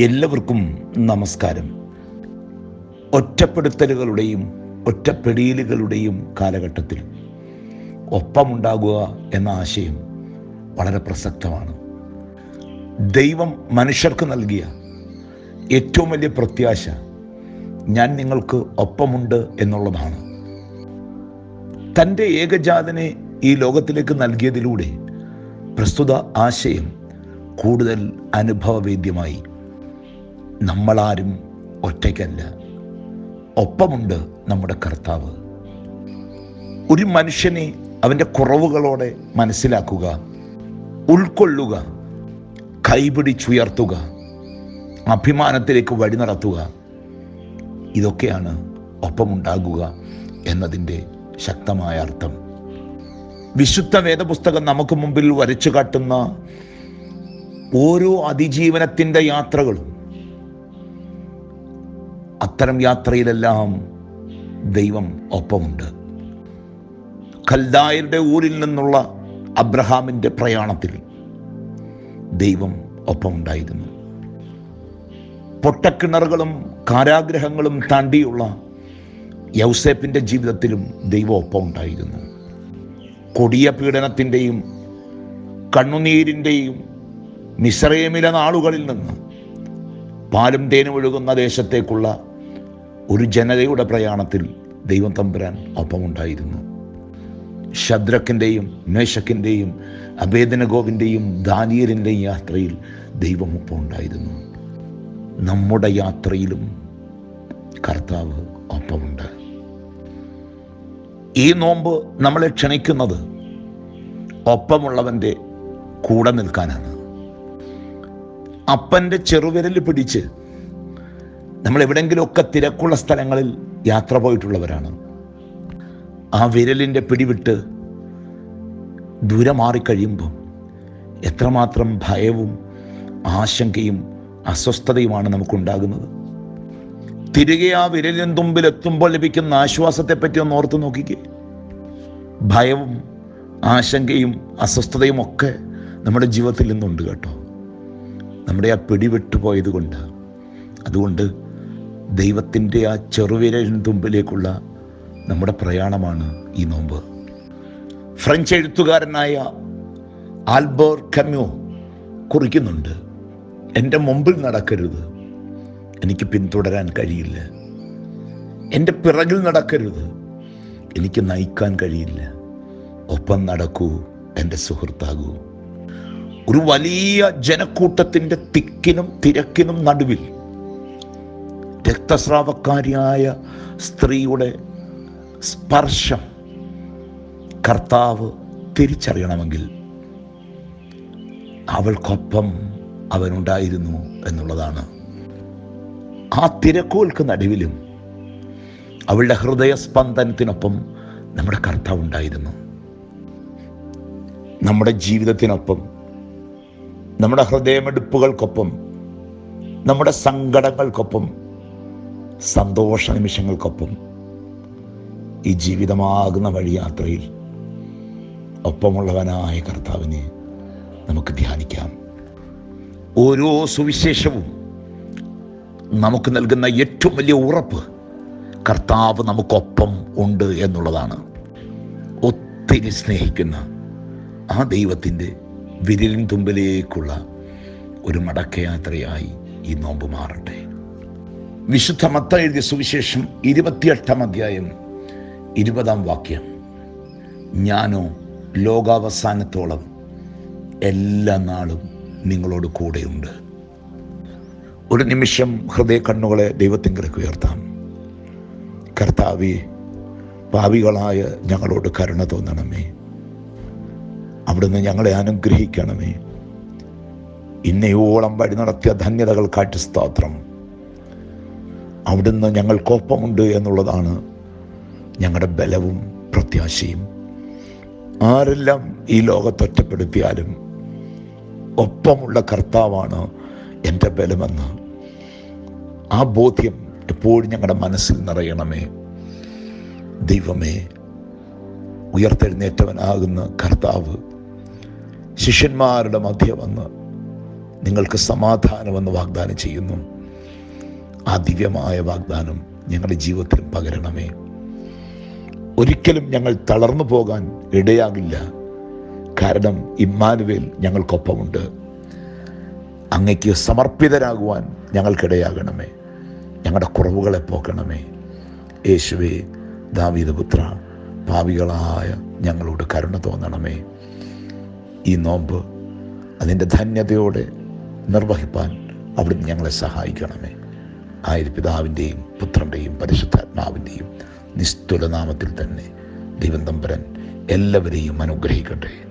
എല്ലാവർക്കും നമസ്കാരം. ഒറ്റപ്പെടുത്തലുകളുടെയും ഒറ്റപ്പെടിയലുകളുടെയും കാലഘട്ടത്തിൽ ഒപ്പമുണ്ടാകുക എന്ന ആശയം വളരെ പ്രസക്തമാണ്. ദൈവം മനുഷ്യർക്ക് നൽകിയ ഏറ്റവും വലിയ പ്രത്യാശ ഞാൻ നിങ്ങൾക്ക് ഒപ്പമുണ്ട് എന്നുള്ളതാണ്. തന്റെ ഏകജാതനെ ഈ ലോകത്തിലേക്ക് നൽകിയതിലൂടെ പ്രസ്തുത ആശയം കൂടുതൽ അനുഭവവേദ്യമായി നമ്മളാരും ഒറ്റയ്ക്കല്ല. ഒപ്പമുണ്ട് നമ്മുടെ കർത്താവ്. ഒരു മനുഷ്യനെ അവന്റെ കുറവുകളോടെ മനസ്സിലാക്കുക ഉൾക്കൊള്ളുക കൈപിടിച്ചുയർത്തുക അഭിമാനത്തിലേക്ക് വഴി നടത്തുക ഇതൊക്കെയാണ് ഒപ്പമുണ്ടാകുക എന്നതിന്റെ ശക്തമായ അർത്ഥം. വിശുദ്ധ വേദപുസ്തകം നമുക്ക് മുമ്പിൽ വരച്ചു കാട്ടുന്ന ഓരോ അതിജീവനത്തിന്റെ യാത്രകളും അത്തരം യാത്രയിലെല്ലാം ദൈവം ഒപ്പമുണ്ട്. കൽദായരുടെ ഊരിൽ നിന്നുള്ള അബ്രഹാമിന്റെ പ്രയാണത്തിൽ ദൈവം ഒപ്പമുണ്ടായിരുന്നു. പൊട്ടക്കിണറുകളും കാരാഗ്രഹങ്ങളും താണ്ടിയുള്ള യൗസേപ്പിന്റെ ജീവിതത്തിലും ദൈവം ഒപ്പമുണ്ടായിരുന്നു. കൊടിയ പീഡനത്തിന്റെയും കണ്ണുനീരിന്റെയും മിശ്രയമില നാളുകളിൽ നിന്ന് പാലും തേനും ഒഴുകുന്ന ദേശത്തേക്കുള്ള ഒരു ജനതയുടെ പ്രയാണത്തിൽ ദൈവം തമ്പുരാൻ ഒപ്പമുണ്ടായിരുന്നു ശദ്രക്കിന്റെയും മേശക്കിന്റെയും അഭേദനഗോവിന്റെയും ദാനിയലിന്റെയും യാത്രയിൽ ദൈവം ഒപ്പം ഉണ്ടായിരുന്നു നമ്മുടെ യാത്രയിലും കർത്താവ് ഒപ്പമുണ്ട് ഈ നോമ്പ് നമ്മളെ ക്ഷണിക്കുന്നത് ഒപ്പമുള്ളവന്റെ കൂടെ നിൽക്കാനാണ്. അപ്പന്റെ ചെറുവിരൽ പിടിച്ച് നമ്മൾ എവിടെങ്കിലുമൊക്കെ തിരക്കുള്ള സ്ഥലങ്ങളിൽ യാത്ര പോയിട്ടുള്ളവരാണ്. ആ വിരലിന്റെ പിടിവിട്ട് ദൂരെ മാറിക്കഴിയുമ്പോൾ എത്രമാത്രം ഭയവും ആശങ്കയും അസ്വസ്ഥതയുമാണ് നമുക്കുണ്ടാകുന്നത്. തിരികെ ആ വിരലിൻ തുമ്പിൽ എത്തുമ്പോൾ ലഭിക്കുന്ന ആശ്വാസത്തെപ്പറ്റി ഒന്ന് ഓർത്ത് നോക്കിക്കേ. ഭയവും ആശങ്കയും അസ്വസ്ഥതയും ഒക്കെ നമ്മുടെ ജീവിതത്തിൽ നിന്നുണ്ട് കേട്ടോ. നമ്മുടെ ആ പിടിവിട്ടു പോയത് കൊണ്ട് അതുകൊണ്ട് ദൈവത്തിന്റെ ആ ചെറുവിരലിന് തുമ്പിലേക്കുള്ള നമ്മുടെ പ്രയാണമാണ് ഈ നോമ്പ്. ഫ്രഞ്ച് എഴുത്തുകാരനായ ആൽബോർ കമ്യോ കുറിക്കുന്നുണ്ട് എന്റെ മുമ്പിൽ നടക്കരുത് എനിക്ക് പിന്തുടരാൻ കഴിയില്ല. എന്റെ പിറകിൽ നടക്കരുത് എനിക്ക് നയിക്കാൻ കഴിയില്ല. ഒപ്പം നടക്കൂ എന്റെ സുഹൃത്താകൂ. ഒരു വലിയ ജനക്കൂട്ടത്തിന്റെ തിക്കിനും തിരക്കിനും നടുവിൽ രക്തസ്രാവക്കാരിയായ സ്ത്രീയുടെ സ്പർശം കർത്താവ് തിരിച്ചറിയണമെങ്കിൽ അവൾക്കൊപ്പം അവനുണ്ടായിരുന്നു എന്നുള്ളതാണ്. ആ തിരക്കുകൾക്ക് നടുവിലും അവളുടെ ഹൃദയസ്പന്ദനത്തിനൊപ്പം നമ്മുടെ കർത്താവ് ഉണ്ടായിരുന്നു. നമ്മുടെ ജീവിതത്തിനൊപ്പം നമ്മുടെ ഹൃദയമെടുപ്പുകൾക്കൊപ്പം നമ്മുടെ സങ്കടങ്ങൾക്കൊപ്പം സന്തോഷ നിമിഷങ്ങൾക്കൊപ്പം ഈ ജീവിതമാകുന്ന വഴിയാത്രയിൽ ഒപ്പമുള്ളവനായ കർത്താവിനെ നമുക്ക് ധ്യാനിക്കാം. ഓരോ സുവിശേഷവും നമുക്ക് നൽകുന്ന ഏറ്റവും വലിയ ഉറപ്പ് കർത്താവ് നമുക്കൊപ്പം ഉണ്ട് എന്നുള്ളതാണ്. ഒത്തിരി സ്നേഹിക്കുന്ന ആ ദൈവത്തിന്റെ വിരലിൻ തുമ്പിലേക്കുള്ള ഒരു മടക്കയാത്രയായി ഈ നോമ്പ് മാറട്ടെ. വിശുദ്ധ മത്ത എഴുതിയ സുവിശേഷം ഇരുപത്തിയെട്ടാം അധ്യായം ഇരുപതാം വാക്യം. ഞാനോ ലോകാവസാനത്തോളം എല്ലാ നാളും നിങ്ങളോട് കൂടെയുണ്ട്. ഒരു നിമിഷം ഹൃദയ കണ്ണുകളെ ദൈവത്തിങ്കിലേക്ക് ഉയർത്താം. കർത്താവി ഭാവികളായ ഞങ്ങളോട് കരുണ തോന്നണമേ. അവിടുന്ന് ഞങ്ങളെ അനുഗ്രഹിക്കണമേ. ഇന്നയോളം വഴി നടത്തിയ ധന്യതകൾ കാട്ടി സ്തോത്രം. അവിടുന്ന് ഞങ്ങൾക്കൊപ്പമുണ്ട് എന്നുള്ളതാണ് ഞങ്ങളുടെ ബലവും പ്രത്യാശയും. ആരെല്ലാം ഈ ലോകത്തൊറ്റപ്പെടുത്തിയാലും ഒപ്പമുള്ള കർത്താവാണ് എന്റെ ബലമെന്ന്. ആ ബോധ്യം എപ്പോഴും ഞങ്ങളുടെ മനസ്സിൽ നിറയണമേ. ദൈവമേ ഉയർത്തെഴുന്നേറ്റവനാകുന്ന കർത്താവ് ശിഷ്യന്മാരുടെ മധ്യ വന്ന് നിങ്ങൾക്ക് സമാധാനമെന്ന് വാഗ്ദാനം ചെയ്യുന്നു. ആ ദിവ്യമായ വാഗ്ദാനം ഞങ്ങളുടെ ജീവിതത്തിൽ പകരണമേ. ഒരിക്കലും ഞങ്ങൾ തളർന്നു പോകാൻ ഇടയാകില്ല. കാരണം ഇമ്മാനുവേൽ ഞങ്ങൾക്കൊപ്പമുണ്ട്. അങ്ങയ്ക്ക് സമർപ്പിതരാകുവാൻ ഞങ്ങൾക്കിടയാകണമേ. ഞങ്ങളുടെ കുറവുകളെ പോക്കണമേ. യേശുവേ ദാവീദപുത്ര പാവികളായ ഞങ്ങളോട് കരുണ തോന്നണമേ. ഈ നോമ്പ് അതിന്റെ ധന്യതയോടെ നിർവഹിപ്പാൻ അവിടുന്ന് ഞങ്ങളെ സഹായിക്കണമേ. ആയിരം പിതാവിന്റെയും പുത്രന്റെയും പരിശുദ്ധാത്മാവിന്റെയും നിസ്തുലനാമത്തിൽ തന്നെ ദൈവം തമ്പരൻ എല്ലാവരെയും അനുഗ്രഹിക്കട്ടെ.